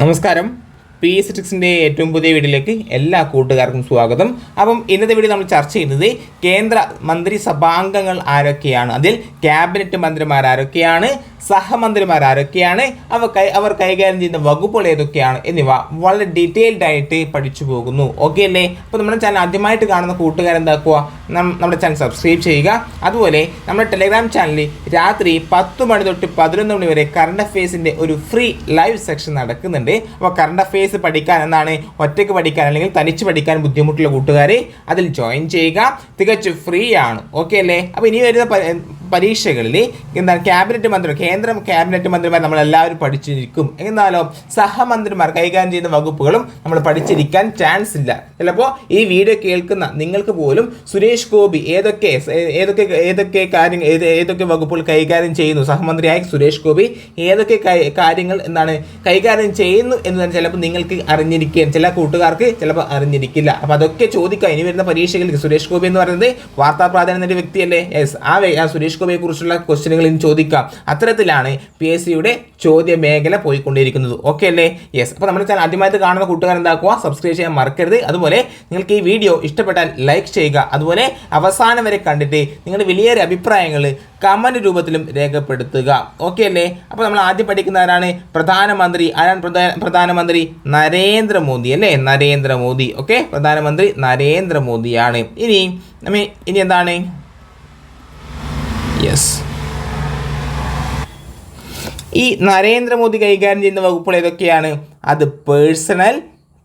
നമസ്കാരം. P S സിക്സിന്റെ ഏറ്റവും പുതിയ വീഡിയോയിലേക്ക് എല്ലാ കൂട്ടുകാർക്കും സ്വാഗതം. അപ്പം ഇന്നത്തെ വീഡിയോ നമ്മൾ ചർച്ച ചെയ്യുന്നത് കേന്ദ്ര മന്ത്രിസഭാംഗങ്ങൾ ആരൊക്കെയാണ്? അതിൽ ക്യാബിനറ്റ് മന്ത്രിമാർ ആരൊക്കെയാണ്? സഹമന്ത്രിമാർ ആരൊക്കെയാണ് അവ കൈ അവർ കൈകാര്യം ചെയ്യുന്ന വകുപ്പുകൾ ഏതൊക്കെയാണ് എന്നിവ വളരെ ഡീറ്റെയിൽഡ് ആയിട്ട് പഠിച്ചു പോകുന്നു. ഓക്കെ അല്ലേ? അപ്പോൾ നമ്മുടെ ചാനൽ ആദ്യമായിട്ട് കാണുന്ന കൂട്ടുകാരെന്താക്കുക നമ്മുടെ ചാനൽ സബ്സ്ക്രൈബ് ചെയ്യുക. അതുപോലെ നമ്മുടെ ടെലിഗ്രാം ചാനലിൽ രാത്രി പത്ത് മണി തൊട്ട് പതിനൊന്ന് മണി വരെ കറണ്ട് അഫയേഴ്സിന്റെ ഒരു ഫ്രീ ലൈവ് സെക്ഷൻ നടക്കുന്നുണ്ട്. അപ്പോൾ കറണ്ട് അഫയേഴ്സ് പഠിക്കാൻ എന്നാണ് ഒറ്റയ്ക്ക് പഠിക്കാൻ അല്ലെങ്കിൽ തനിച്ച് പഠിക്കാൻ ബുദ്ധിമുട്ടുള്ള കൂട്ടുകാരെ അതിൽ ജോയിൻ ചെയ്യുക. തികച്ചും ഫ്രീ ആണ്. ഓക്കെ അല്ലേ? അപ്പോൾ ഇനി വരുന്ന പരീക്ഷകളിൽ എന്താണ്? ക്യാബിനറ്റ് മന്ത്രി കേന്ദ്ര ക്യാബിനറ്റ് മന്ത്രിമാർ നമ്മൾ എല്ലാവരും പഠിച്ചിരിക്കും. എന്നാലോ സഹമന്ത്രിമാർ കൈകാര്യം ചെയ്യുന്ന വകുപ്പുകളും നമ്മൾ പഠിച്ചിരിക്കാൻ ചാൻസ് ഇല്ല. ചിലപ്പോൾ ഈ വീഡിയോ കേൾക്കുന്ന നിങ്ങൾക്ക് പോലും സുരേഷ് ഗോപി ഏതൊക്കെ ഏതൊക്കെ ഏതൊക്കെ കാര്യങ്ങൾ ഏത് ഏതൊക്കെ വകുപ്പുകൾ കൈകാര്യം ചെയ്യുന്നു? സഹമന്ത്രിയായ സുരേഷ് ഗോപി ഏതൊക്കെ കാര്യങ്ങൾ എന്താണ് കൈകാര്യം ചെയ്യുന്നു എന്ന് തന്നെ ചിലപ്പോൾ നിങ്ങൾക്ക് അറിഞ്ഞിരിക്കുകയും ചില കൂട്ടുകാർക്ക് ചിലപ്പോൾ അറിഞ്ഞിരിക്കില്ല. അപ്പോൾ അതൊക്കെ ചോദിക്കാം. ഇനി വരുന്ന പരീക്ഷകളിൽ സുരേഷ് ഗോപി എന്ന് പറയുന്നത് വാർത്താ പ്രാധാന്യം വ്യക്തിയല്ലേ? യെസ് ആ സുരേഷ് ഗോപിയെ കുറിച്ചുള്ള ക്വസ്റ്റ്യനുകൾ ഇനി ചോദിക്കാം. അത്തരത്തിലാണ് പി എസ് സിയുടെ ചോദ്യ മേഖല പോയിക്കൊണ്ടിരിക്കുന്നത്. ഓക്കെ അല്ലേ? യെസ് അപ്പോൾ നമ്മുടെ ചാനൽ ആദ്യമായിട്ട് കാണുന്ന കൂട്ടുകാർ എന്താക്കുക? സബ്സ്ക്രൈബ് ചെയ്യാൻ മറക്കരുത്. അതുപോലെ നിങ്ങൾക്ക് ഈ വീഡിയോ ഇഷ്ടപ്പെട്ടാൽ ലൈക്ക് ചെയ്യുക. അതുപോലെ അവസാനം വരെ കണ്ടിട്ട് നിങ്ങളുടെ വലിയൊരു അഭിപ്രായങ്ങൾ കമന്റ് രൂപത്തിലും രേഖപ്പെടുത്തുക. ഓക്കെ അല്ലേ? അപ്പോൾ നമ്മൾ ആദ്യം പഠിക്കുന്നവരാണ് പ്രധാനമന്ത്രി. ആരാണ് പ്രധാന പ്രധാനമന്ത്രി? നരേന്ദ്രമോദി അല്ലേ? നരേന്ദ്രമോദി. ഓക്കെ പ്രധാനമന്ത്രി നരേന്ദ്രമോദിയാണ്. ഇനി ഇനി എന്താണ്? യെസ് ഈ നരേന്ദ്രമോദി കൈകാര്യം ചെയ്യുന്ന വകുപ്പുകൾ ഏതൊക്കെയാണ്? അത് പേഴ്സണൽ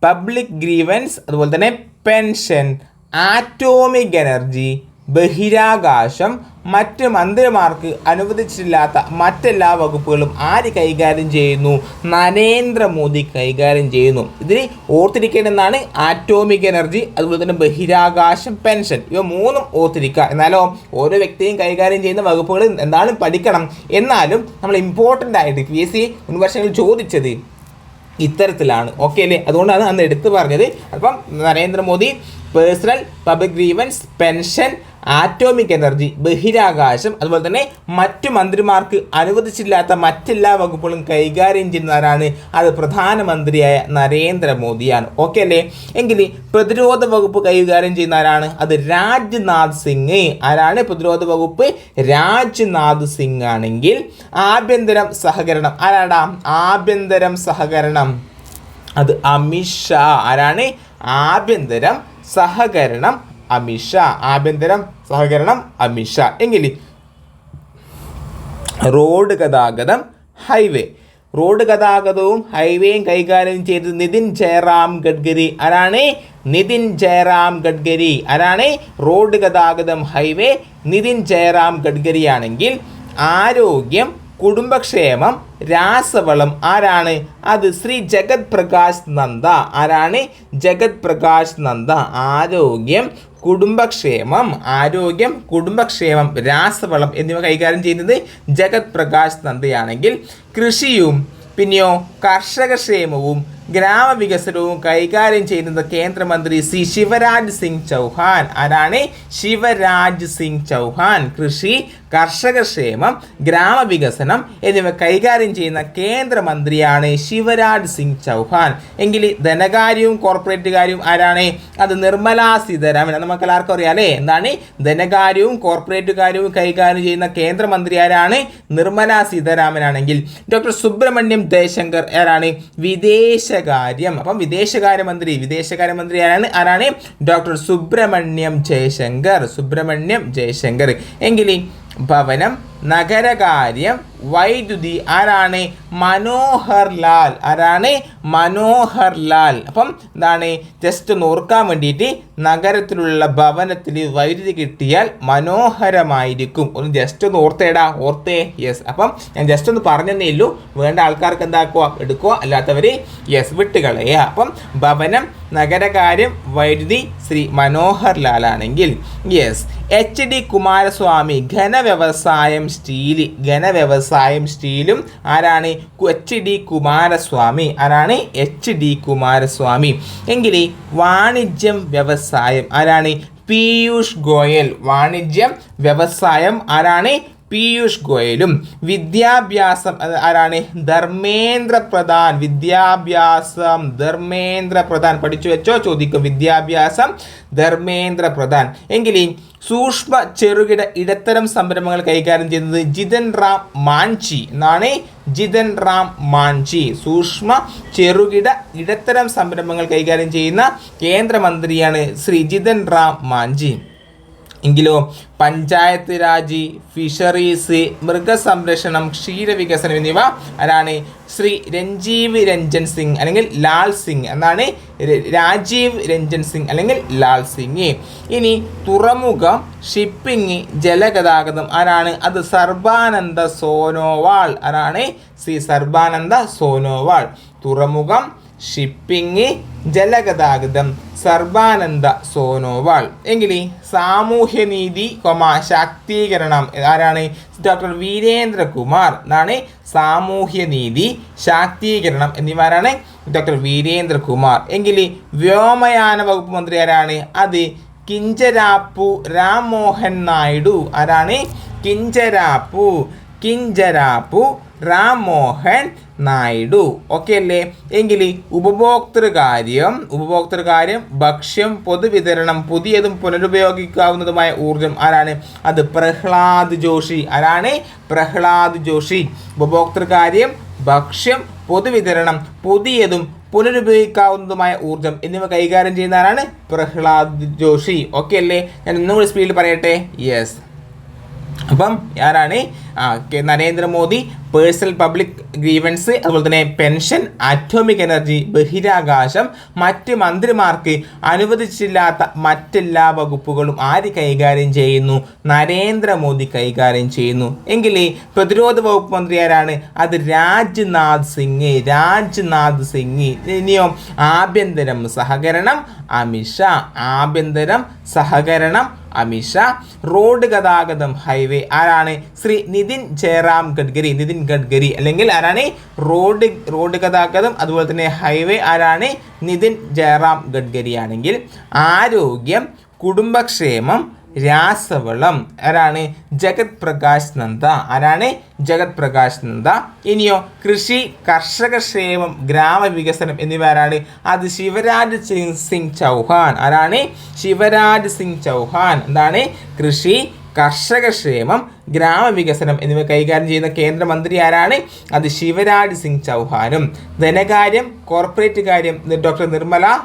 പബ്ലിക് ഗ്രീവൻസ് അതുപോലെ തന്നെ പെൻഷൻ ആറ്റോമിക് എനർജി ബഹിരാകാശം മറ്റ് മന്ത്രിമാർക്ക് അനുവദിച്ചിട്ടില്ലാത്ത മറ്റെല്ലാ വകുപ്പുകളും ആര് കൈകാര്യം ചെയ്യുന്നു? നരേന്ദ്രമോദി കൈകാര്യം ചെയ്യുന്നു. ഇതിന് ഓർത്തിരിക്കേണ്ടതാണ് ആറ്റോമിക് എനർജി അതുപോലെ തന്നെ ബഹിരാകാശം പെൻഷൻ ഇവ മൂന്നും ഓർത്തിരിക്കുക. എന്നാലോ ഓരോ വ്യക്തിയും കൈകാര്യം ചെയ്യുന്ന വകുപ്പുകൾ എന്താണ്? പഠിക്കണം. എന്നാലും നമ്മൾ ഇമ്പോർട്ടന്റ് ആയിട്ട് പി എസ് സി മുൻവർഷങ്ങളിൽ ചോദിച്ചത് ഇത്തരത്തിലാണ്. ഓക്കെ അല്ലേ? അതുകൊണ്ടാണ് അന്ന് എടുത്തു പറഞ്ഞത്. അപ്പം Narendra Modi personnel public grievances pension atomic energy ബഹിരാകാശം അതുപോലെ തന്നെ മറ്റു മന്ത്രിമാർക്ക് അനുവദിച്ചില്ലാത്ത മറ്റെല്ലാ വകുപ്പുകളും കൈകാര്യം ചെയ്യുന്നവരാണ് അത് പ്രധാനമന്ത്രിയായ നരേന്ദ്രമോദിയാണ് ഓക്കെ അല്ലേ? എങ്കിൽ പ്രതിരോധ വകുപ്പ് കൈകാര്യം ചെയ്യുന്നവരാണ് അത് രാജ്നാഥ് സിംഗ്. ആരാണ് പ്രതിരോധ വകുപ്പ്? രാജ്നാഥ് സിംഗ് ആണെങ്കിൽ ആഭ്യന്തരം സഹകരണം. ആരാടാ? ആഭ്യന്തരം സഹകരണം. അത് അമിത്ഷാ ആരാണ്? ആഭ്യന്തരം സഹകരണം അമിത്ഷാ ആഭ്യന്തരം സഹകരണം അമിഷ. എങ്കിൽ റോഡ് ഗതാഗതം ഹൈവേ. റോഡ് ഗതാഗതവും ഹൈവേയും കൈകാര്യം ചെയ്ത് നിതിൻ ജയറാം ഗഡ്കരി ആരാണ്? നിതിൻ ജയറാം ഗഡ്കരി ആരാണ്? റോഡ് ഗതാഗതം ഹൈവേ നിതിൻ ജയറാം ഗഡ്കരി ആണെങ്കിൽ ആരോഗ്യം കുടുംബക്ഷേമം രാസവളം ആരാണ്? അത് ശ്രീ ജഗത് പ്രകാശ് നന്ദ ആരാണ്? ജഗത് പ്രകാശ് നന്ദ. ആരോഗ്യം കുടുംബക്ഷേമം ആരോഗ്യം കുടുംബക്ഷേമം രാസവളം എന്നിവ കൈകാര്യം ചെയ്യുന്നത് ജഗത് പ്രകാശ് നന്ദയാണെങ്കിൽ കൃഷിയും പിന്നെയോ കർഷക ക്ഷേമവും ഗ്രാമവികസനവും കൈകാര്യം ചെയ്യുന്നത് കേന്ദ്രമന്ത്രി സി ശിവരാജ് സിംഗ് ചൗഹാൻ. ആരാണ്? ശിവരാജ് സിംഗ് ചൗഹാൻ. കൃഷി കർഷകക്ഷേമം ഗ്രാമവികസനം എന്നിവ കൈകാര്യം ചെയ്യുന്ന കേന്ദ്രമന്ത്രിയാണ് ശിവരാജ് സിംഗ് ചൗഹാൻ. എങ്കിൽ ധനകാര്യവും കോർപ്പറേറ്റ് കാര്യവും ആരാണ്? അത് നിർമ്മല സീതാരാമൻ. നമുക്ക് എല്ലാവർക്കും അറിയാം അല്ലേ? എന്താണ്? ധനകാര്യവും കോർപ്പറേറ്റ് കാര്യവും കൈകാര്യം ചെയ്യുന്ന കേന്ദ്രമന്ത്രി ആരാണ്? നിർമ്മല നിർമ്മലാ സീതാരാമനാണെങ്കിൽ. ഡോക്ടർ സുബ്രഹ്മണ്യം ജയശങ്കർ ആരാണ്? വിദേശകാര്യം അപ്പം വിദേശകാര്യമന്ത്രി വിദേശകാര്യമന്ത്രി ആരാണ്? ആരാണ്? ഡോക്ടർ സുബ്രഹ്മണ്യം ജയശങ്കർ. സുബ്രഹ്മണ്യം ജയശങ്കർ. എങ്കിൽ ഭവനം നഗരകാര്യം വൈദ്യുതി ആരാണ്? മനോഹർ ലാൽ. ആരാണ്? മനോഹർ ലാൽ. അപ്പം എന്താണ് ജസ്റ്റ് ഒന്ന് ഓർക്കാൻ വേണ്ടിയിട്ട് നഗരത്തിലുള്ള ഭവനത്തിൽ വൈദ്യുതി കിട്ടിയാൽ മനോഹരമായിരിക്കും. ഒന്ന് ജസ്റ്റ് ഒന്ന് ഓർത്തേടാ. ഓർത്തേ. യെസ് അപ്പം ഞാൻ ജസ്റ്റ് ഒന്ന് പറഞ്ഞതേ ഉള്ളൂ. വേണ്ട ആൾക്കാർക്ക് എന്താക്കുക? എടുക്കുക. അല്ലാത്തവർ യെസ് വിട്ടുകളയുക അപ്പം ഭവനം നഗരകാര്യം വൈദ്യുതി ശ്രീ മനോഹർ ആണെങ്കിൽ. യെസ് എച്ച് ഡി കുമാരസ്വാമി ഘനവ്യവസായം സ്റ്റീൽ ഘനവ്യവസായം സ്റ്റീലും ആരാണ്? H D Kumaraswamy. ആരാണ്? H D Kumaraswamy. എങ്കിൽ വാണിജ്യം വ്യവസായം ആരാണ്? പീയൂഷ് ഗോയൽ. വാണിജ്യം വ്യവസായം ആരാണ്? പീയൂഷ് ഗോയലും വിദ്യാഭ്യാസം ആരാണ്? ധർമ്മേന്ദ്ര പ്രധാൻ വിദ്യാഭ്യാസം ധർമ്മേന്ദ്ര പ്രധാൻ പഠിച്ചു വെച്ചോ? ചോദിക്കും. വിദ്യാഭ്യാസം ധർമ്മേന്ദ്ര പ്രധാൻ എങ്കിൽ സൂക്ഷ്മ ചെറുകിട ഇടത്തരം സംരംഭങ്ങൾ കൈകാര്യം ചെയ്യുന്നത് ജിതൻ റാം മാഞ്ചി എന്നാണ്. ജിതൻ റാം മാഞ്ചി സൂക്ഷ്മ ചെറുകിട ഇടത്തരം സംരംഭങ്ങൾ കൈകാര്യം ചെയ്യുന്ന കേന്ദ്രമന്ത്രിയാണ് ശ്രീ ജിതൻ റാം മാഞ്ചി എങ്കിലോ പഞ്ചായത്ത് രാജ് ഫിഷറീസ് മൃഗസംരക്ഷണം ക്ഷീരവികസനം എന്നിവ ആരാണ്? ശ്രീ രഞ്ജീവ് രഞ്ജൻ സിംഗ് അല്ലെങ്കിൽ ലാൽ സിംഗ്. എന്നാണ് രാജീവ് രഞ്ജൻ സിംഗ് അല്ലെങ്കിൽ ലാൽ സിംഗ്. ഇനി തുറമുഖം ഷിപ്പിംഗ് ജലഗതാഗതം ആരാണ്? അത് സർബാനന്ദ സോനോവാൾ. ആരാണ്? ശ്രീ സർബാനന്ദ സോനോവാൾ. തുറമുഖം ഷിപ്പിംഗ് ജലഗതാഗതം സർബാനന്ദ സോനോവാൾ. എങ്കിൽ സാമൂഹ്യനീതി കൊമ ശാക്തീകരണം ആരാണ്? ഡോക്ടർ വീരേന്ദ്രകുമാർ എന്നാണ് സാമൂഹ്യനീതി ശാക്തീകരണം എന്നിവരാണ് ഡോക്ടർ വീരേന്ദ്രകുമാർ. എങ്കിൽ വ്യോമയാന വകുപ്പ് മന്ത്രി ആരാണ്? അത് കിഞ്ചരാപ്പു രാംമോഹൻ നായിഡു. ആരാണ്? കിഞ്ചരാപ്പു. കിഞ്ചരാപ്പു രാമോഹൻ നായിഡു. ഓക്കെ അല്ലേ? എങ്കിൽ ഉപഭോക്തൃകാര്യം ഉപഭോക്തൃകാര്യം ഭക്ഷ്യം പൊതുവിതരണം പുതിയതും പുനരുപയോഗിക്കാവുന്നതുമായ ഊർജം ആരാണ്? അത് പ്രഹ്ലാദ് ജോഷി. ആരാണ്? പ്രഹ്ലാദ് ജോഷി. ഉപഭോക്തൃകാര്യം ഭക്ഷ്യം പൊതുവിതരണം പുതിയതും പുനരുപയോഗിക്കാവുന്നതുമായ ഊർജം എന്നിവ കൈകാര്യം ചെയ്യുന്ന ആരാണ് പ്രഹ്ലാദ് ജോഷി. ഓക്കെ അല്ലേ? ഞാൻ ഒന്നുകൂടി സ്പീഡിൽ പറയട്ടെ? യെസ് അപ്പം ആരാണ്? നരേന്ദ്രമോദി പേഴ്സണൽ പബ്ലിക് ഗ്രീവൻസ് അതുപോലെ തന്നെ പെൻഷൻ അറ്റോമിക് എനർജി ബഹിരാകാശം മറ്റ് മന്ത്രിമാർക്ക് അനുവദിച്ചില്ലാത്ത മറ്റെല്ലാ വകുപ്പുകളും ആര് കൈകാര്യം ചെയ്യുന്നു? നരേന്ദ്രമോദി കൈകാര്യം ചെയ്യുന്നു. എങ്കിൽ പ്രതിരോധ വകുപ്പ് മന്ത്രി ആരാണ്? അത് രാജ്നാഥ് സിംഗ്. രാജ്നാഥ് സിംഗ്. ഇനിയോ ആഭ്യന്തരം സഹകരണം അമിത്ഷാ ആഭ്യന്തരം സഹകരണം അമിഷ. റോഡ് ഗതാഗതം ഹൈവേ. ആരാണ്? ശ്രീ നിതിൻ ജയറാം ഗഡ്കരി. നിതിൻ ഗഡ്കരി. അല്ലെങ്കിൽ ആരാണ്? റോഡ് റോഡ് ഗതാഗതം അതുപോലെ തന്നെ ഹൈവേ. ആരാണ്? നിതിൻ ജയറാം ഗഡ്കരി ആണെങ്കിൽ ആരോഗ്യം കുടുംബക്ഷേമം രാസവളം. ആരാണ്? ജഗത് പ്രകാശ് നന്ദ. ആരാണ്? ജഗത് പ്രകാശ് നന്ദ. ഇനിയോ കൃഷി കർഷക ക്ഷേമം ഗ്രാമവികസനം എന്നിവ ആരാണ് അത് ശിവരാജ് സിംഗ് ചൗഹാൻ. ആരാണ്? ശിവരാജ് സിംഗ് ചൗഹാൻ. എന്താണ്? കൃഷി കർഷക ക്ഷേമം ഗ്രാമവികസനം എന്നിവ കൈകാര്യം ചെയ്യുന്ന കേന്ദ്രമന്ത്രി ആരാണ്? അത് ശിവരാജ് സിംഗ് ചൗഹാനും. ധനകാര്യം കോർപ്പറേറ്റ് കാര്യം ഡോക്ടർ നിർമ്മല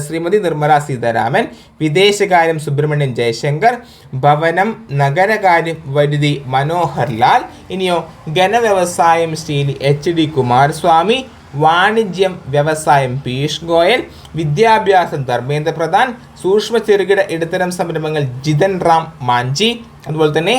ശ്രീമതി നിർമ്മല സീതാരാമൻ വിദേശകാര്യം സുബ്രഹ്മണ്യൻ ജയശങ്കർ ഭവനം നഗരകാര്യം വരുതി മനോഹർ ലാൽ ഇനിയോ ഘനവ്യവസായം ശ്രീ എച്ച് ഡി കുമാരസ്വാമി വാണിജ്യം വ്യവസായം പീയൂഷ് ഗോയൽ വിദ്യാഭ്യാസം ധർമ്മേന്ദ്ര പ്രധാൻ സൂക്ഷ്മ ചെറുകിട ഇടത്തരം സംരംഭങ്ങൾ ജിതൻ റാം മാഞ്ചി അതുപോലെ തന്നെ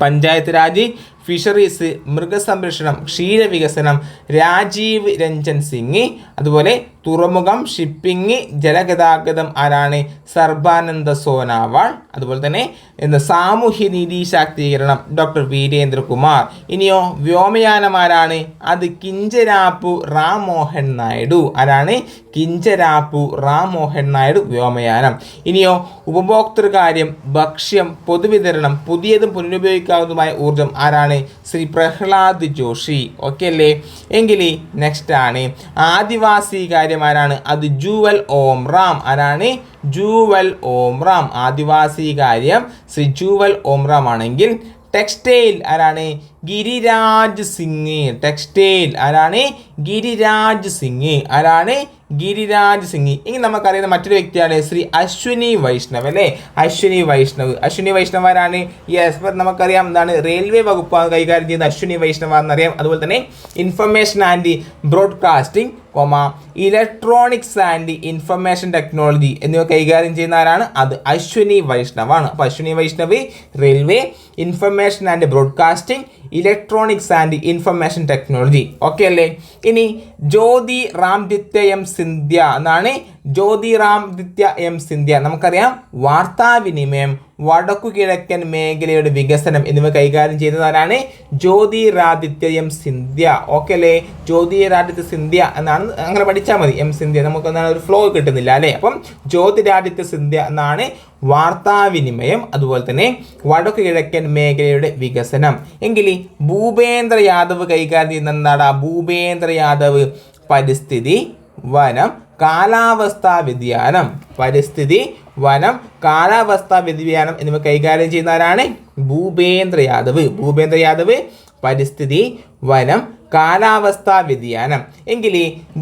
പഞ്ചായത്ത് രാജ് ഫിഷറീസ് മൃഗസംരക്ഷണം ക്ഷീരവികസനം രാജീവ് രഞ്ജൻ സിംഗ് അതുപോലെ തുറമുഖം ഷിപ്പിംഗ് ജലഗതാഗതം ആരാണ്? സർബാനന്ദ സോനാവാൾ. അതുപോലെ തന്നെ എന്താ സാമൂഹ്യനീതി ശാക്തീകരണം ഡോക്ടർ വീരേന്ദ്രകുമാർ. ഇനിയോ വ്യോമയാനം ആരാണ്? അത് കിഞ്ചരാപ്പു റാം മോഹൻ നായിഡു. ആരാണ്? കിഞ്ചരാപ്പു റാം മോഹൻ നായിഡു വ്യോമയാനം. ഇനിയോ ഉപഭോക്തൃകാര്യം ഭക്ഷ്യം പൊതുവിതരണം പുതിയതും പുനരുപയോഗിക്കാവുന്നതുമായ ഊർജം ആരാണ്? ശ്രീ പ്രഹ്ലാദ് ജോഷി. ഓക്കെ അല്ലേ എങ്കിൽ നെക്സ്റ്റ് ആണ്. ആദിവാസി കാര്യമാരാണ് അത് ജൂവൽ ഓംറാം ആരാണ്? ജൂവൽ ഓംറാം ആദിവാസി കാര്യം ശ്രീ ജൂവൽ ഓംറാം ആണെങ്കിൽ ടെക്സ്റ്റൈൽ ആരാണ്? ഗിരിരാജ് സിംഗ്. ടെക്സ്റ്റൈൽ ആരാണ്? ഗിരിരാജ് സിംഗ്. ആരാണ്? ഗിരിരാജ് സിംഗ്. ഇനി നമുക്കറിയുന്ന മറ്റൊരു വ്യക്തിയാണ് ശ്രീ അശ്വിനി വൈഷ്ണവ് അല്ലേ? അശ്വിനി വൈഷ്ണവ്. അശ്വിനി വൈഷ്ണവ് ഈ യെസ് നമുക്കറിയാം എന്താണ്? റെയിൽവേ വകുപ്പ് കൈകാര്യം ചെയ്യുന്ന അശ്വിനി വൈഷ്ണവ് എന്നറിയാം അതുപോലെ തന്നെ information and broadcasting comma electronics and information technology എന്നിവ കൈകാര്യം ചെയ്യുന്ന ആരാണ് അത് അശ്വിനി വൈഷ്ണവാണ്. അപ്പോൾ Ashwini Vaishnaw railway information and broadcasting electronics and information technology okay അല്ലേ? ഇനി ജ്യോതി റാം ദിത്യയം സിന്ധ്യ എന്നാണ് ജ്യോതിറാദിത്യ എം സിന്ധ്യ. നമുക്കറിയാം വാർത്താവിനിമയം വടക്കു കിഴക്കൻ മേഖലയുടെ വികസനം എന്നിവ കൈകാര്യം ചെയ്യുന്നതാരാണ്? ജ്യോതിരാദിത്യ എം സിന്ധ്യ. ഓക്കെ അല്ലേ? ജ്യോതിരാദിത്യ സിന്ധ്യ എന്നാണ് അങ്ങനെ പഠിച്ചാൽ മതി എം സിന്ധ്യ. നമുക്ക് എന്താണ് ഒരു ഫ്ലോ കിട്ടുന്നില്ല അല്ലേ? അപ്പം ജ്യോതിരാദിത്യ സിന്ധ്യ എന്നാണ് വാർത്താവിനിമയം അതുപോലെ തന്നെ വടക്കു കിഴക്കൻ മേഖലയുടെ വികസനം. എങ്കിൽ ഭൂപേന്ദ്ര യാദവ് കൈകാര്യം ചെയ്യുന്ന എന്താണ് ഭൂപേന്ദ്ര യാദവ് പരിസ്ഥിതി വനം കാലാവസ്ഥാ വ്യതിയാനം പരിസ്ഥിതി വനം കാലാവസ്ഥാ വ്യതിയാനം എന്നിവ കൈകാര്യം ചെയ്യുന്നവരാണ് ഭൂപേന്ദ്ര യാദവ് ഭൂപേന്ദ്ര യാദവ് പരിസ്ഥിതി വനം കാലാവസ്ഥാ വ്യതിയാനം. എങ്കിൽ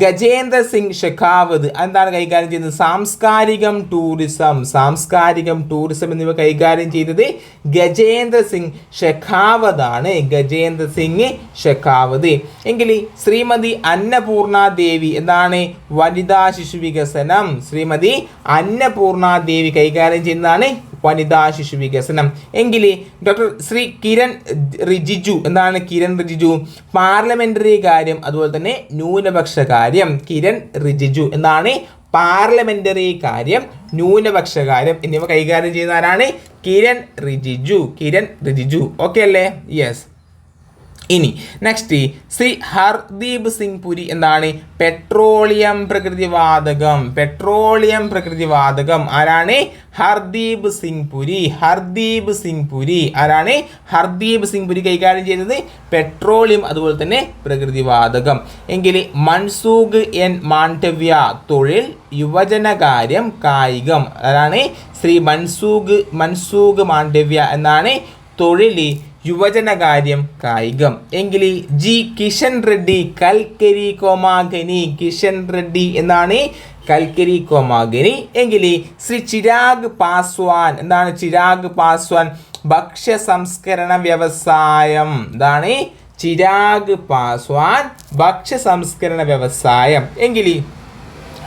ഗജേന്ദ്ര സിംഗ് ഷെഖാവത് എന്താണ് കൈകാര്യം ചെയ്യുന്നത്? സാംസ്കാരികം ടൂറിസം സാംസ്കാരികം ടൂറിസം എന്നിവ കൈകാര്യം ചെയ്തത് ഗജേന്ദ്ര സിംഗ് ഷെഖാവതാണ്. ഗജേന്ദ്ര സിംഗ് ഷെഖാവത്. എങ്കിൽ ശ്രീമതി അന്നപൂർണ ദേവി എന്താണ്? വനിതാ ശിശു വികസനം. ശ്രീമതി അന്നപൂർണ ദേവി കൈകാര്യം ചെയ്യുന്നതാണ് വനിതാ ശിശു വികസനം. എങ്കിൽ ഡോക്ടർ ശ്രീ കിരൺ റിജിജു എന്താണ് കിരൺ റിജിജു പാർലമെന്ററി കാര്യം അതുപോലെ തന്നെ ന്യൂനപക്ഷ കാര്യം. കിരൺ റിജിജു എന്നാണ് പാർലമെന്ററി കാര്യം ന്യൂനപക്ഷ കാര്യം എന്നിവ കൈകാര്യം ചെയ്യുന്ന ആരാണ് കിരൺ റിജിജു കിരൺ റിജിജു ഓക്കെ അല്ലേ? യെസ് ഇനി നെക്സ്റ്റ് ശ്രീ ഹർദീപ് സിംഗ് പുരി എന്താണ്? പെട്രോളിയം പ്രകൃതിവാതകം പെട്രോളിയം പ്രകൃതിവാതകം ആരാണ്? ഹർദീപ് സിംഗ് പുരി. ഹർദീപ് സിംഗ് പുരി. ആരാണ്? ഹർദീപ് സിംഗ് പുരി കൈകാര്യം ചെയ്യുന്നത് പെട്രോളിയം അതുപോലെ തന്നെ പ്രകൃതിവാതകം എങ്കിൽ മൻസൂഖ് എൻ മാണ്ഡവ്യ തൊഴിൽ യുവജനകാര്യം കായികം. ആരാണ്? ശ്രീ മൻസൂഖ് മൻസൂഖ് മാണ്ഡവ്യ എന്നാണ് തൊഴിൽ യുവജനകാര്യം കായികം. എങ്കിൽ ജി കിഷൻ റെഡ്ഡി കൽക്കരി കോമാഗനി കിഷൻ റെഡ്ഡി എന്നാണ് കൽക്കരി കോമാഗനി. എങ്കിൽ ശ്രീ ചിരാഗ് പാസ്വാൻ എന്താണ് ചിരാഗ് പാസ്വാൻ? ഭക്ഷ്യ സംസ്കരണ വ്യവസായം. എന്താണ് ചിരാഗ് പാസ്വാൻ ഭക്ഷ്യ സംസ്കരണ വ്യവസായം. എങ്കിൽ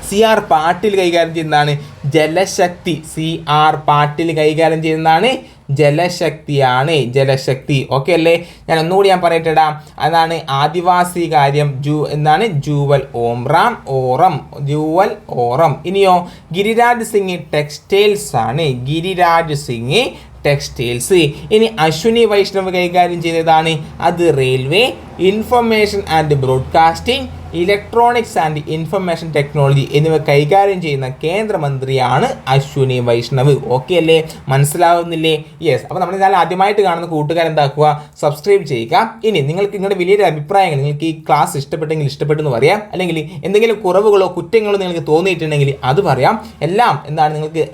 സി ആർ പാട്ടിൽ കൈകാര്യം ചെയ്യുന്നതാണ് ജലശക്തി. സി ആർ പാട്ടിൽ കൈകാര്യം ചെയ്യുന്നതാണ് ജലശക്തിയാണ് ജലശക്തി. ഓക്കെ അല്ലേ? ഞാൻ ഒന്നുകൂടി ഞാൻ പറയട്ടെടാ. അതാണ് ആദിവാസി കാര്യം. ജൂ എന്താണ്? ജൂവൽ ഓംറാം ഓറം ജൂവൽ ഓറം. ഇനിയോ ഗിരിരാജ് സിംഗ് ടെക്സ്റ്റൈൽസ് ആണ്. ഗിരിരാജ് സിംഗ് ടെക്സ്റ്റൈൽസ് ഇനി അശ്വിനി വൈഷ്ണവ് കൈകാര്യം ചെയ്തതാണ്. അത് railway information and broadcasting electronics and information technology എന്നിവ കൈകാര്യം ചെയ്യുന്ന കേന്ദ്രമന്ത്രിയാണ് അശ്വിനി വൈഷ്ണവ്. ഓക്കെ അല്ലേ? മനസ്സിലാവുന്നില്ലേ? യെസ് അപ്പോൾ നമ്മൾ ഞാൻ ആദ്യമായിട്ട് കാണുന്ന കൂട്ടുകാർ എന്താക്കുക? സബ്സ്ക്രൈബ് ചെയ്യുക. ഇനി നിങ്ങൾക്ക് നിങ്ങളുടെ വലിയൊരു അഭിപ്രായങ്ങൾ നിങ്ങൾക്ക് ഈ ക്ലാസ് ഇഷ്ടപ്പെട്ടെങ്കിൽ ഇഷ്ടപ്പെട്ടെന്ന് പറയാം. അല്ലെങ്കിൽ എന്തെങ്കിലും കുറവുകളോ കുറ്റങ്ങളോ നിങ്ങൾക്ക് തോന്നിയിട്ടുണ്ടെങ്കിൽ അത് പറയാം. എല്ലാം എന്താണ് നിങ്ങൾക്ക്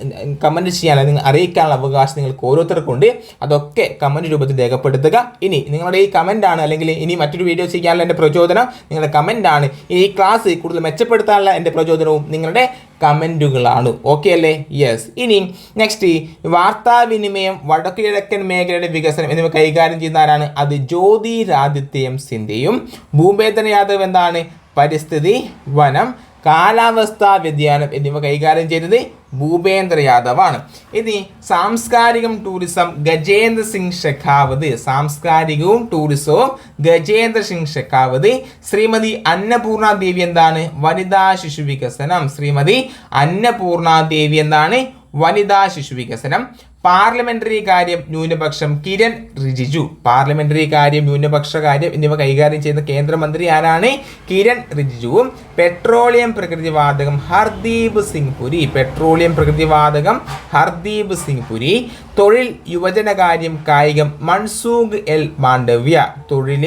കമന്റ് ചെയ്യാൻ നിങ്ങൾ അറിയിക്കാനുള്ള അവകാശം നിങ്ങൾക്ക് ഓരോരുത്തർക്കുണ്ട്. അതൊക്കെ കമന്റ് രൂപത്തിൽ രേഖപ്പെടുത്തുക. ഇനി നിങ്ങളുടെ ഈ കമന്റ് ആണ് അല്ലെങ്കിൽ ഇനി മറ്റൊരു വീഡിയോ ചെയ്യാനുള്ള എന്റെ പ്രചോദനം. നിങ്ങളുടെ കമന്റ് ആണ്. ഈ ക്ലാസ് കൂടുതൽ മെച്ചപ്പെടുത്താനുള്ള എന്റെ പ്രചോദനവും നിങ്ങളുടെ കമന്റുകളാണ് ഓക്കെ അല്ലേ? യെസ് ഇനി നെക്സ്റ്റ് വാർത്താവിനിമയം വടക്കു കിഴക്കൻ മേഖലയുടെ വികസനം എന്നിവ കൈകാര്യം ചെയ്യുന്ന ആരാണ്? അത് ജ്യോതിരാദിത്യം സിന്ധ്യയും. ഭൂപേന്ദ്ര യാദവ് എന്താണ്? പരിസ്ഥിതി വനം കാലാവസ്ഥാ വ്യതിയാനം എന്നിവ കൈകാര്യം ചെയ്തത് ഭൂപേന്ദ്ര യാദവാണ്. ഇനി സാംസ്കാരികം ടൂറിസം ഗജേന്ദ്ര സിംഗ് ഷെഖാവത്. സാംസ്കാരികവും ടൂറിസവും ഗജേന്ദ്ര സിംഗ് ഷെഖാവത്. ശ്രീമതി അന്നപൂർണ ദേവി എന്താണ്? വനിതാ ശിശു വികസനം. ശ്രീമതി അന്നപൂർണ ദേവി എന്താണ്? വനിതാ ശിശു വികസനം. പാർലമെന്ററി കാര്യം ന്യൂനപക്ഷം കിരൺ റിജിജു. പാർലമെന്ററി കാര്യം ന്യൂനപക്ഷ കാര്യം എന്നിവ കൈകാര്യം ചെയ്യുന്ന കേന്ദ്രമന്ത്രി ആരാണ്? കിരൺ റിജിജുവും പെട്രോളിയം പ്രകൃതിവാതകം ഹർദീപ് സിംഗ് പുരി. പെട്രോളിയം പ്രകൃതിവാതകം ഹർദീപ് സിംഗ് പുരി. തൊഴിൽ യുവജനകാര്യം കായികം മൺസൂഖ് എൽ മാണ്ഡവ്യ. തൊഴിൽ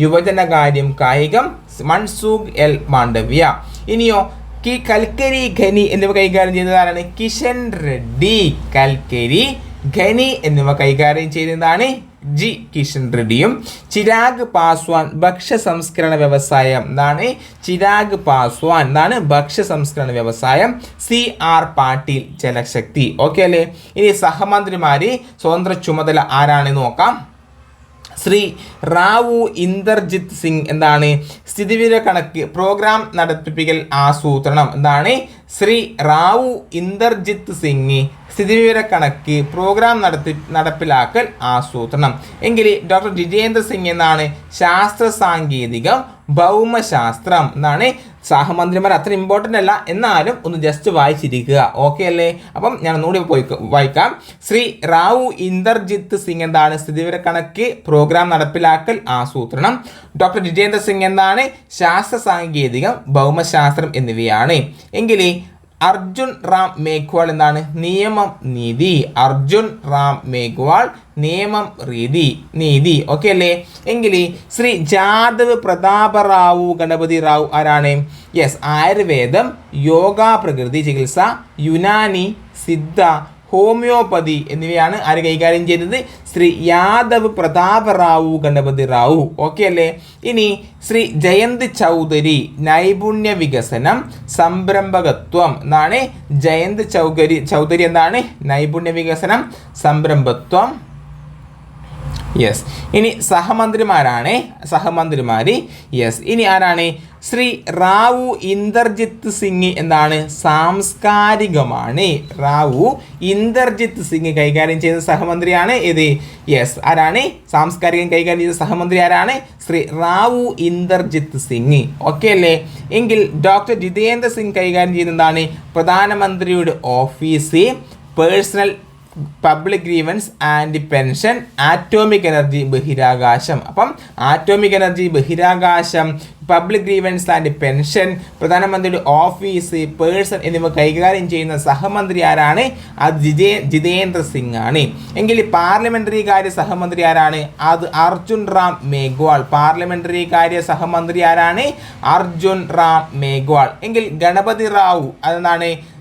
യുവജനകാര്യം കായികം മൺസൂഖ് എൽ മാണ്ഡവ്യ. ഇനിയോ കി കൽക്കരി ഖനി എന്നിവ കൈകാര്യം ആരാണ് കിഷൻ റെഡ്ഡി. കൽക്കരി ഖനി എന്നിവ കൈകാര്യം ചെയ്യുന്നതാണ് ജി കിഷൻ റെഡ്ഡിയും. ചിരാഗ് പാസ്വാൻ ഭക്ഷ്യ സംസ്കരണ വ്യവസായം എന്താണ് ചിരാഗ് പാസ്വാൻ എന്താണ് ഭക്ഷ്യ സംസ്കരണ വ്യവസായം. C R Patil Jal Shakti. Okay അല്ലേ? ഇനി സഹമന്ത്രിമാര് സ്വതന്ത്ര ചുമതല ആരാണെന്ന് നോക്കാം. ശ്രീ റാവു ഇന്ദർജിത് സിംഗ് എന്താണ് സ്ഥിതിവിവര കണക്ക് പ്രോഗ്രാം നടത്തിപ്പിക്കൽ ആസൂത്രണം. എന്താണ്? ശ്രീ റാവു ഇന്ദർജിത് സിംഗ് സ്ഥിതിവിവര കണക്ക് പ്രോഗ്രാം നടത്തി നടപ്പിലാക്കൽ ആസൂത്രണം. എങ്കിൽ ഡോക്ടർ ജിതേന്ദ്ര സിംഗ് എന്നാണ് ശാസ്ത്ര സാങ്കേതികം ഭൗമശാസ്ത്രം എന്നാണ്. സഹമന്ത്രിമാർ അത്ര ഇമ്പോർട്ടന്റ് അല്ല. എന്നാലും ഒന്ന് ജസ്റ്റ് വായിച്ചിരിക്കുക. ഓക്കെ അല്ലേ? അപ്പം ഞാൻ ഒന്നുകൂടി പോയി വായിക്കാം. ശ്രീ റാവു ഇന്ദർജിത്ത് സിംഗ് എന്താണ് സ്ഥിതിവിവരക്കണക്ക് പ്രോഗ്രാം നടപ്പിലാക്കൽ ആസൂത്രണം? ഡോക്ടർ ജിതേന്ദ്ര സിംഗ് എന്താണ് ശാസ്ത്ര സാങ്കേതികം ഭൗമശാസ്ത്രം എന്നിവയാണ്. എങ്കിൽ അർജുൻ റാം മേഘ്വാൾ എന്താണ്? നിയമം നീതി. അർജുൻ റാം മേഘ്വാൾ നിയമം രീതി നീതി. ഓക്കെ അല്ലേ? എങ്കിൽ ശ്രീ ജാദവ് പ്രതാപറാവു ഗണപതി റാവു ആരാണ്? യെസ് ആയുർവേദം യോഗ പ്രകൃതി ചികിത്സ യുനാനി സിദ്ധ ഹോമിയോപ്പതി എന്നിവയാണ് ആര് കൈകാര്യം ചെയ്തത് ശ്രീ യാദവ് പ്രതാപ റാവു ഗണപതി റാവു. ഓക്കെ അല്ലേ? ഇനി ശ്രീ ജയന്ത് ചൗധരി നൈപുണ്യ വികസനം സംരംഭകത്വം എന്നാണ്. ജയന്ത് ചൗധരി ചൗധരി എന്താണ്? നൈപുണ്യ വികസനം സംരംഭത്വം. യെസ് ഇനി സഹമന്ത്രിമാരാണ്. സഹമന്ത്രിമാർ യെസ് ഇനി ആരാണ്? ശ്രീ റാവു ഇന്ദർജിത്ത് സിംഗ് എന്താണ്? സാംസ്കാരികമാണ്. റാവു ഇന്ദർജിത്ത് സിംഗ് കൈകാര്യം ചെയ്ത സഹമന്ത്രിയാണ് ഇത് യെസ് ആരാണ്? സാംസ്കാരികം കൈകാര്യം ചെയ്ത സഹമന്ത്രി ആരാണ്? ശ്രീ റാവു ഇന്ദർജിത്ത് സിംഗ്. ഓക്കെ അല്ലേ? എങ്കിൽ ഡോക്ടർ ജിതേന്ദ്ര സിംഗ് കൈകാര്യം ചെയ്യുന്നതാണ് പ്രധാനമന്ത്രിയുടെ office personnel public grievances and pension atomic energy ബഹിരാകാശം. അപ്പം ആറ്റോമിക് എനർജി ബഹിരാകാശം പബ്ലിക് ഗ്രീവൻസ് ആൻഡ് പെൻഷൻ പ്രധാനമന്ത്രിയുടെ ഓഫീസ് പേഴ്സൺ എന്നിവ കൈകാര്യം ചെയ്യുന്ന സഹമന്ത്രി ആരാണ്? അത് ജിതേ ജിതേന്ദ്ര സിംഗ് ആണ്. എങ്കിൽ പാർലമെന്ററി കാര്യ സഹമന്ത്രി ആരാണ്? അത് അർജുൻ റാം മേഘ്വാൾ. പാർലമെന്ററി കാര്യ സഹമന്ത്രി ആരാണ്? അർജുൻ റാം മേഘ്വാൾ. എങ്കിൽ ഗണപതി റാവു അതെന്താണ്?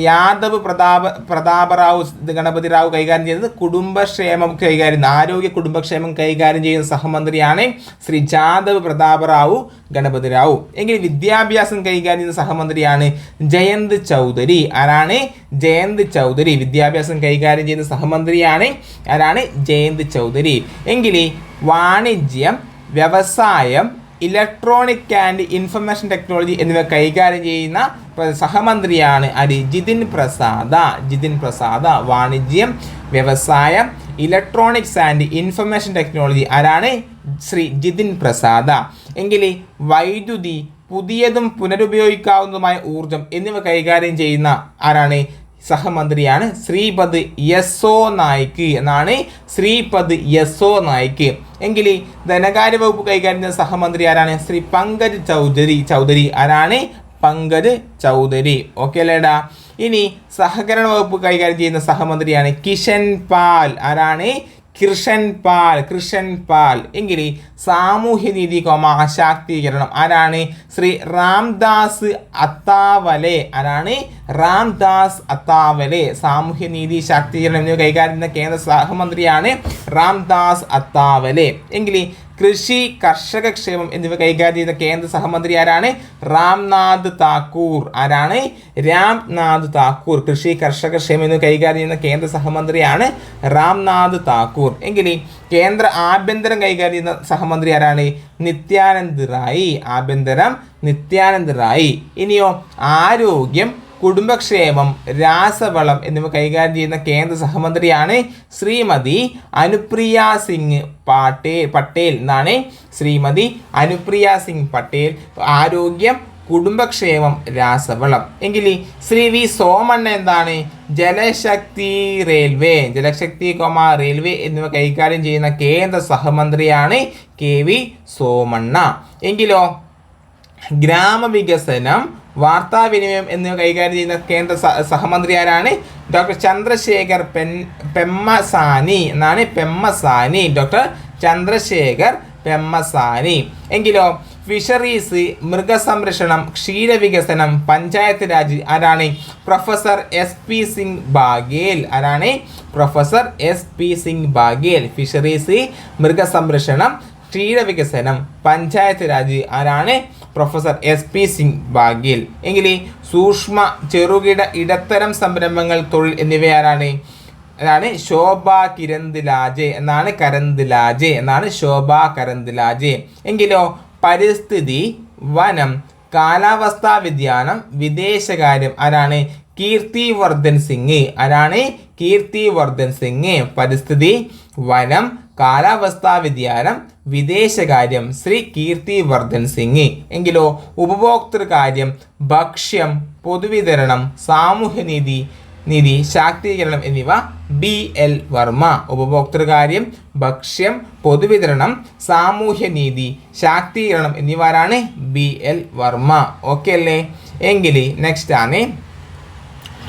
യാദവ് പ്രതാപ പ്രതാപറാവു ഗണപതി റാവു കൈകാര്യം ചെയ്യുന്നത് കുടുംബക്ഷേമം കൈകാര്യം ആരോഗ്യ കുടുംബക്ഷേമം കൈകാര്യം ചെയ്യുന്ന സഹമന്ത്രിയാണ് ശ്രീ ജാദവ് പ്രതാപറാവു ഗണപതി റാവു എങ്കിൽ വിദ്യാഭ്യാസം കൈകാര്യം ചെയ്യുന്ന സഹമന്ത്രിയാണ് ജയന്ത് ചൗധരി. ആരാണ്? ജയന്ത് ചൗധരി. വിദ്യാഭ്യാസം കൈകാര്യം ചെയ്യുന്ന സഹമന്ത്രിയാണ് ആരാണ്? ജയന്ത് ചൗധരി. എങ്കിൽ വാണിജ്യം വ്യവസായം ഇലക്ട്രോണിക് ആൻഡ് ഇൻഫർമേഷൻ ടെക്നോളജി എന്നിവ കൈകാര്യം ചെയ്യുന്ന സഹമന്ത്രിയാണ് അരി ജിതിൻ പ്രസാദ. ജിതിൻ പ്രസാദ വാണിജ്യം വ്യവസായം ഇലക്ട്രോണിക്സ് ആൻഡ് ഇൻഫർമേഷൻ ടെക്നോളജി ആരാണ്? ശ്രീ ജിതിൻ പ്രസാദ. എങ്കിൽ വൈദ്യുതി പുതിയതും പുനരുപയോഗിക്കാവുന്നതുമായ ഊർജം എന്നിവ കൈകാര്യം ചെയ്യുന്ന ആരാണ്? സഹമന്ത്രിയാണ് ശ്രീപദ് യസോ നായിക്ക് എന്നാണ് ശ്രീപദ് യസോ നായിക്ക്. എങ്കിൽ ധനകാര്യ വകുപ്പ് കൈകാര്യം ചെയ്യുന്ന സഹമന്ത്രി ആരാണ്? ശ്രീ പങ്കജ് ചൗധരി. ചൗധരി ആരാണ്? പങ്കജ് ചൗധരി. ഓക്കെ അല്ലേടാ? ഇനി സഹകരണ വകുപ്പ് കൈകാര്യം ചെയ്യുന്ന സഹമന്ത്രിയാണ് കിഷൻ പാൽ. ആരാണ്? കൃഷൻ പാൽ കൃഷൻ പാൽ. എങ്കിൽ സാമൂഹ്യനീതി കോമ ശാക്തീകരണം ആരാണ്? ശ്രീ രാംദാസ് അത്താവലെ. ആരാണ്? രാംദാസ് അത്താവലെ. സാമൂഹ്യനീതി ശാക്തീകരണം എന്നിവ കൈകാര്യം കേന്ദ്ര സഹമന്ത്രിയാണ് രാംദാസ് അത്താവലെ. എങ്കിൽ കൃഷി കർഷക ക്ഷേമം എന്നിവ കൈകാര്യം ചെയ്യുന്ന കേന്ദ്ര സഹമന്ത്രി ആരാണ്? രാംനാഥ് താക്കൂർ. ആരാണ്? രാംനാഥ് താക്കൂർ. കൃഷി കർഷക ക്ഷേമം എന്നിവ കൈകാര്യം ചെയ്യുന്ന കേന്ദ്ര സഹമന്ത്രിയാണ് രാംനാഥ് താക്കൂർ. എങ്കിൽ കേന്ദ്ര ആഭ്യന്തരം കൈകാര്യം ചെയ്യുന്ന സഹമന്ത്രി ആരാണ്? നിത്യാനന്ദ് റായി. ആഭ്യന്തരം നിത്യാനന്ദ് റായി. ഇനിയോ ആരോഗ്യം കുടുംബക്ഷേമം രാസവളം എന്നിവ കൈകാര്യം ചെയ്യുന്ന കേന്ദ്ര സഹമന്ത്രിയാണ് ശ്രീമതി അനുപ്രിയ സിംഗ് പാട്ടേൽ പട്ടേൽ എന്നാണ് ശ്രീമതി അനുപ്രിയ സിംഗ് പട്ടേൽ. ആരോഗ്യം കുടുംബക്ഷേമം രാസവളം. എങ്കിൽ ശ്രീ വി സോമണ്ണ എന്താണ്? Jal Shakti railway Jal Shakti comma railway എന്നിവ കൈകാര്യം ചെയ്യുന്ന കേന്ദ്ര സഹമന്ത്രിയാണ് കെ വി സോമണ്ണ. എങ്കിലോ ഗ്രാമവികസനം വാർത്താവിനിമയം എന്നിവ കൈകാര്യം ചെയ്യുന്ന കേന്ദ്ര സഹമന്ത്രി ആരാണ് ഡോക്ടർ ചന്ദ്രശേഖർ പെൻ പെമ്മസാനി എന്നാണ് പെമ്മസാനി. ഡോക്ടർ ചന്ദ്രശേഖർ പെമ്മസാനി. എങ്കിലോ ഫിഷറീസ് മൃഗസംരക്ഷണം ക്ഷീരവികസനം പഞ്ചായത്ത് രാജ് ആരാണ്? Professor S P Singh Baghel. ആരാണ്? Professor S P Singh Baghel. Fisheries മൃഗസംരക്ഷണം ക്ഷീരവികസനം പഞ്ചായത്ത് രാജ് ആരാണ്? Professor S P Singh Baghel. എങ്കിൽ സൂക്ഷ്മ ചെറുകിട ഇടത്തരം സംരംഭങ്ങൾ തൊഴിൽ എന്നിവയാരാണ്? അതാണ് ശോഭ കിരന്തിലാജെ എന്നാണ് കരന്തിലാജെ എന്നാണ് ശോഭ കരന്തിലാജെ എങ്കിലോ പരിസ്ഥിതി വനം കാലാവസ്ഥാ വ്യതിയാനം വിദേശകാര്യം ആരാണ്? കീർത്തി വർദ്ധൻ സിംഗ്. ആരാണ്? കീർത്തി വർദ്ധൻ സിംഗ്. പരിസ്ഥിതി വനം കാലാവസ്ഥാ വ്യതിയാനം വിദേശകാര്യം ശ്രീ കീർത്തി വർദ്ധൻ സിംഗ്. എങ്കിലോ ഉപഭോക്തൃകാര്യം ഭക്ഷ്യം പൊതുവിതരണം സാമൂഹ്യനീതി നിധി ശാക്തീകരണം എന്നിവ ബി എൽ വർമ്മ. ഉപഭോക്തൃകാര്യം ഭക്ഷ്യം പൊതുവിതരണം സാമൂഹ്യനീതി ശാക്തീകരണം എന്നിവരാണ് ബി എൽ വർമ്മ. ഓക്കെ അല്ലേ? എങ്കിൽ നെക്സ്റ്റ് ആണ്.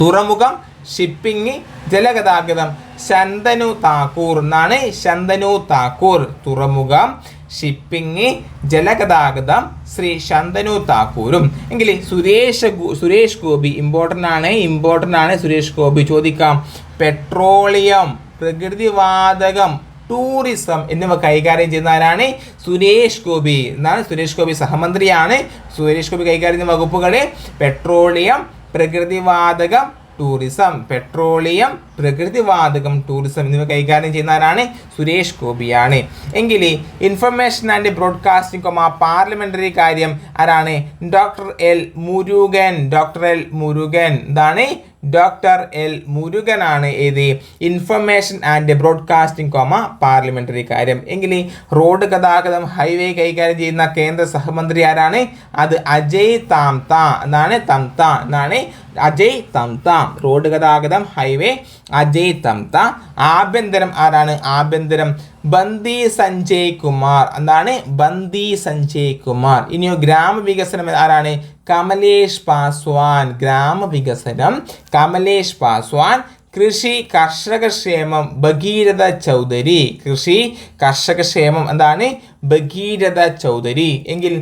തുറമുഖം ഷിപ്പിംഗ് ജലഗതാഗതം. ശന്തനു താക്കൂർ എന്നാണ് ശന്തനു താക്കൂർ. തുറമുഖം ഷിപ്പിംഗ് ജലഗതാഗതം ശ്രീ ശന്തനു താക്കൂരും. എങ്കിൽ സുരേഷ് സുരേഷ് ഗോപി ഇമ്പോർട്ടന്റ് ആണ് ഇമ്പോർട്ടന്റ് ആണ് സുരേഷ് ഗോപി ചോദിക്കാം. പെട്രോളിയം പ്രകൃതിവാതകം ടൂറിസം എന്നിവ കൈകാര്യം ചെയ്യുന്ന ആരാണ്? സുരേഷ് ഗോപി എന്നാണ് സുരേഷ് ഗോപി സഹമന്ത്രിയാണ്. സുരേഷ് ഗോപി കൈകാര്യം ചെയ്യുന്ന വകുപ്പുകൾ പെട്രോളിയം പ്രകൃതിവാതകം ടൂറിസം പെട്രോളിയം പ്രകൃതിവാതകം ടൂറിസം എന്നിവ കൈകാര്യം ചെയ്യുന്നവരാണ് സുരേഷ് ഗോപിയാണ്. എങ്കിൽ information and broadcasting comma parliamentary കാര്യം ആരാണ്? Doctor L Murugan. Doctor L Murugan. ഇതാണ് ഡോക്ടർ എൽ മുരുകനാണ് ഏത് information and broadcasting comma parliamentary കാര്യം. എങ്കിൽ റോഡ് ഗതാഗതം ഹൈവേ കൈകാര്യം ചെയ്യുന്ന കേന്ദ്ര സഹമന്ത്രി ആരാണ്? അത് അജയ് താംത. എന്നാണ് തംത. എന്നാണ് അജയ് തംത. റോഡ് ഗതാഗതം ഹൈവേ അജയ് തംത. ആഭ്യന്തരം ആരാണ്? ആഭ്യന്തരം ബന്ദി സഞ്ജയ് കുമാർ. എന്താണ് ബന്ദി സഞ്ജയ് കുമാർ. ഇനിയോ ഗ്രാമവികസനം ആരാണ്? കമലേഷ് പാസ്വാൻ ഗ്രാമവികസനം കമലേഷ് പാസ്വാൻ കൃഷി കർഷകക്ഷേമം ഭഗീരഥ ചൗധരി കൃഷി കർഷകക്ഷേമം എന്താണ്? ഭഗീരഥ ചൗധരി. എങ്കിൽ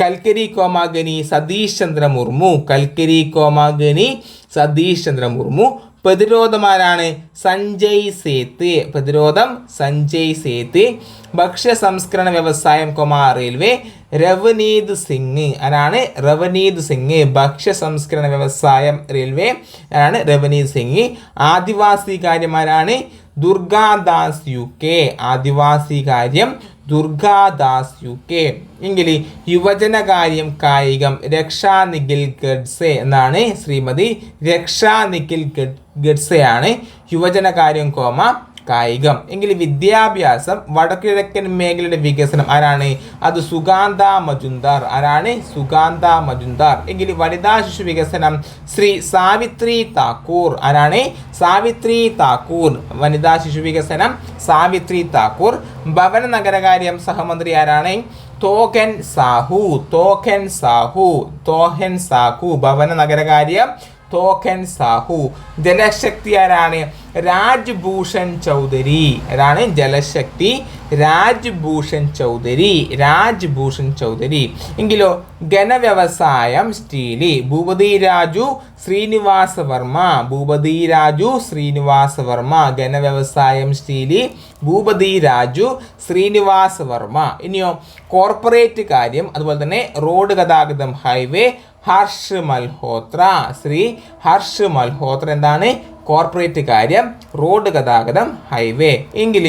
കൽക്കരി കോമാഗനി സതീഷ് ചന്ദ്ര മുർമു കൽക്കരി കോമാഗനി സതീഷ് ചന്ദ്ര മുർമു പ്രതിരോധമാരാണ്? സഞ്ജയ് സേത്ത്. പ്രതിരോധം സഞ്ജയ് സേത്ത്. ഭക്ഷ്യ സംസ്കരണ വ്യവസായം കൊമാ റെയിൽവേ. രവനീത് സിംഗ്. ആരാണ്? രവനീത് സിംഗ്. ഭക്ഷ്യ സംസ്കരണ വ്യവസായം റെയിൽവേ. ആരാണ്? രവനീത് സിംഗ്. ആദിവാസി കാര്യമാരാണ് ദുർഗാദാസ് യു കെ. ആദിവാസി കാര്യം ദുർഗാദാസ് യു കെ എങ്കിൽ യുവജനകാര്യം കായികം രക്ഷാ നിഖിൽ ഗഡ്സെ എന്നാണ് ശ്രീമതി രക്ഷാ നിഖിൽ ഗഡ് ഗഡ്സെയാണ് യുവജനകാര്യം കോമ കായികം. എങ്കിൽ വിദ്യാഭ്യാസം വടക്കിഴക്കൻ മേഖലയുടെ വികസനം. ആരാണ്? അത് സുഗാന്ത മജുന്ദാർ ആരാണ്? സുഗാന്ത മജുന്ദാർ എങ്കിൽ വനിതാ ശിശു വികസനം ശ്രീ സാവിത്രി താക്കൂർ. ആരാണ്? സാവിത്രി താക്കൂർ. വനിതാ ശിശു വികസനം സാവിത്രി താക്കൂർ. ഭവന നഗരകാര്യം സഹമന്ത്രി ആരാണ്? തോഹൻ സാഹു. തോഹൻ സാഹു. തോഹൻ സാഹു. ഭവന നഗരകാര്യം തോക്കൻ സാഹു ജലശക്തി ആരാണ് രാജ്ഭൂഷൺ ചൗധരി. ആരാണ് ജലശക്തി. രാജ്ഭൂഷൺ ചൗധരി രാജ്ഭൂഷൺ ചൗധരി. എങ്കിലോ ഘനവ്യവസായം സ്റ്റീലി. ഭൂപതി രാജു ശ്രീനിവാസ വർമ്മ. ഭൂപതി രാജു ശ്രീനിവാസ വർമ്മ. ഘനവ്യവസായം സ്റ്റീലി. ഭൂപതി രാജു ശ്രീനിവാസ വർമ്മ. ഇനിയോ കോർപ്പറേറ്റ് കാര്യം അതുപോലെ തന്നെ റോഡ് ഗതാഗതം ഹൈവേ ഹർഷ് മൽഹോത്ര ശ്രീ ഹർഷ് മൽഹോത്ര എന്താണ്? കോർപ്പറേറ്റ് കാര്യം റോഡ് ഗതാഗതം ഹൈവേ എങ്കിൽ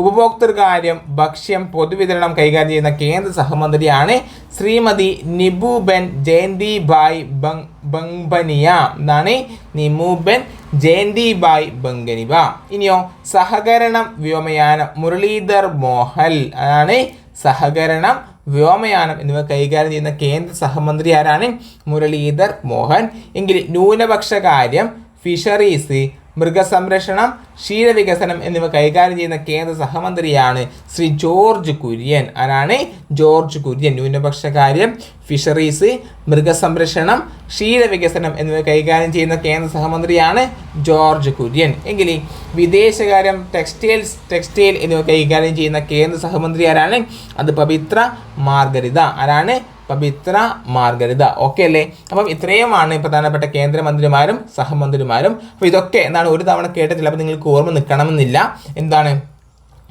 ഉപഭോക്തൃ കാര്യം ഭക്ഷ്യം പൊതുവിതരണം കൈകാര്യം ചെയ്യുന്ന കേന്ദ്ര സഹമന്ത്രിയാണ് ശ്രീമതി നിബുബെൻ ജയന്തി ബായ് ബങ് ബംബനിയ എന്നാണ് നിമുബെൻ ജയന്തി ബായ് ബംഗനിബ. ഇനിയോ സഹകരണം വ്യോമയാനം മുരളീധർ മോഹൽ. ആണ് സഹകരണം വ്യോമയാനം എന്നിവ കൈകാര്യം ചെയ്യുന്ന കേന്ദ്ര സഹമന്ത്രി ആരാണ് മുരളീധർ മോഹൻ. എങ്കിൽ ന്യൂനപക്ഷ കാര്യം ഫിഷറീസ് മൃഗസംരക്ഷണം ക്ഷീരവികസനം എന്നിവ കൈകാര്യം ചെയ്യുന്ന കേന്ദ്ര സഹമന്ത്രിയാണ് ശ്രീ ജോർജ് കുര്യൻ. ആരാണ്? ജോർജ് കുര്യൻ. ന്യൂനപക്ഷ കാര്യം ഫിഷറീസ് മൃഗസംരക്ഷണം ക്ഷീരവികസനം എന്നിവ കൈകാര്യം ചെയ്യുന്ന കേന്ദ്ര സഹമന്ത്രിയാണ് ജോർജ് കുര്യൻ. എങ്കിൽ വിദേശകാര്യം ടെക്സ്റ്റൈൽസ് ടെക്സ്റ്റൈൽ എന്നിവ കൈകാര്യം ചെയ്യുന്ന കേന്ദ്ര സഹമന്ത്രി ആരാണ്? അത് പവിത്ര മാർഗരിത. ആരാണ്? പവിത്ര മാർഗരിത ഓക്കെ അല്ലേ? അപ്പം ഇത്രയുമാണ് പ്രധാനപ്പെട്ട കേന്ദ്രമന്ത്രിമാരും സഹമന്ത്രിമാരും. അപ്പോൾ ഇതൊക്കെ എന്താണ് ഒരു തവണ കേട്ടിട്ടില്ല അപ്പോൾ നിങ്ങൾക്ക് ഓർമ്മ നിൽക്കണമെന്നില്ല. എന്താണ്?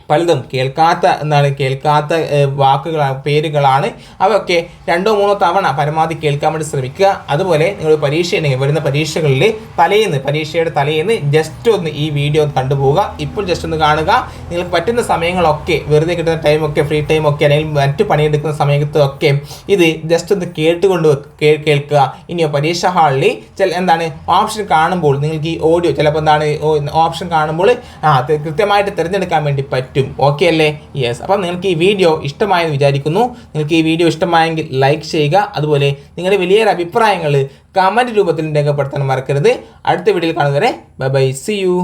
പലതും കേൾക്കാത്ത എന്താണ് കേൾക്കാത്ത വാക്കുകളാണ് പേരുകളാണ്. അവയൊക്കെ രണ്ടോ മൂന്നോ തവണ പരമാവധി കേൾക്കാൻ വേണ്ടി ശ്രമിക്കുക. അതുപോലെ നിങ്ങൾ പരീക്ഷ ഉണ്ടെങ്കിൽ വരുന്ന പരീക്ഷകളിൽ തലേന്ന് പരീക്ഷയുടെ തലേന്ന് ജസ്റ്റ് ഒന്ന് ഈ വീഡിയോ ഒന്ന് കണ്ടുപോവുക. ഇപ്പോൾ ജസ്റ്റ് ഒന്ന് കാണുക. നിങ്ങൾക്ക് പറ്റുന്ന സമയങ്ങളൊക്കെ വെറുതെ കിട്ടുന്ന ടൈമൊക്കെ ഫ്രീ ടൈമൊക്കെ അല്ലെങ്കിൽ മറ്റു പണിയെടുക്കുന്ന സമയത്തൊക്കെ ഇത് ജസ്റ്റ് ഒന്ന് കേട്ടുകൊണ്ട് കേൾക്കുക. ഇനിയോ പരീക്ഷ ഹാളിൽ ചില എന്താണ് ഓപ്ഷൻ കാണുമ്പോൾ നിങ്ങൾക്ക് ഈ ഓഡിയോ ചിലപ്പോൾ എന്താണ് ഓപ്ഷൻ കാണുമ്പോൾ ആ കൃത്യമായിട്ട് തിരഞ്ഞെടുക്കാൻ വേണ്ടി പറ്റും. ഓക്കെ അല്ലേ? യെസ് അപ്പം നിങ്ങൾക്ക് ഈ വീഡിയോ ഇഷ്ടമായെന്ന് വിചാരിക്കുന്നു. നിങ്ങൾക്ക് ഈ വീഡിയോ ഇഷ്ടമായെങ്കിൽ ലൈക്ക് ചെയ്യുക. അതുപോലെ നിങ്ങളുടെ വലിയൊരു അഭിപ്രായങ്ങൾ കമന്റ് രൂപത്തിൽ രേഖപ്പെടുത്താൻ മറക്കരുത്. അടുത്ത വീഡിയോയിൽ കാണുന്നവരെ ബൈ ബൈ സി യു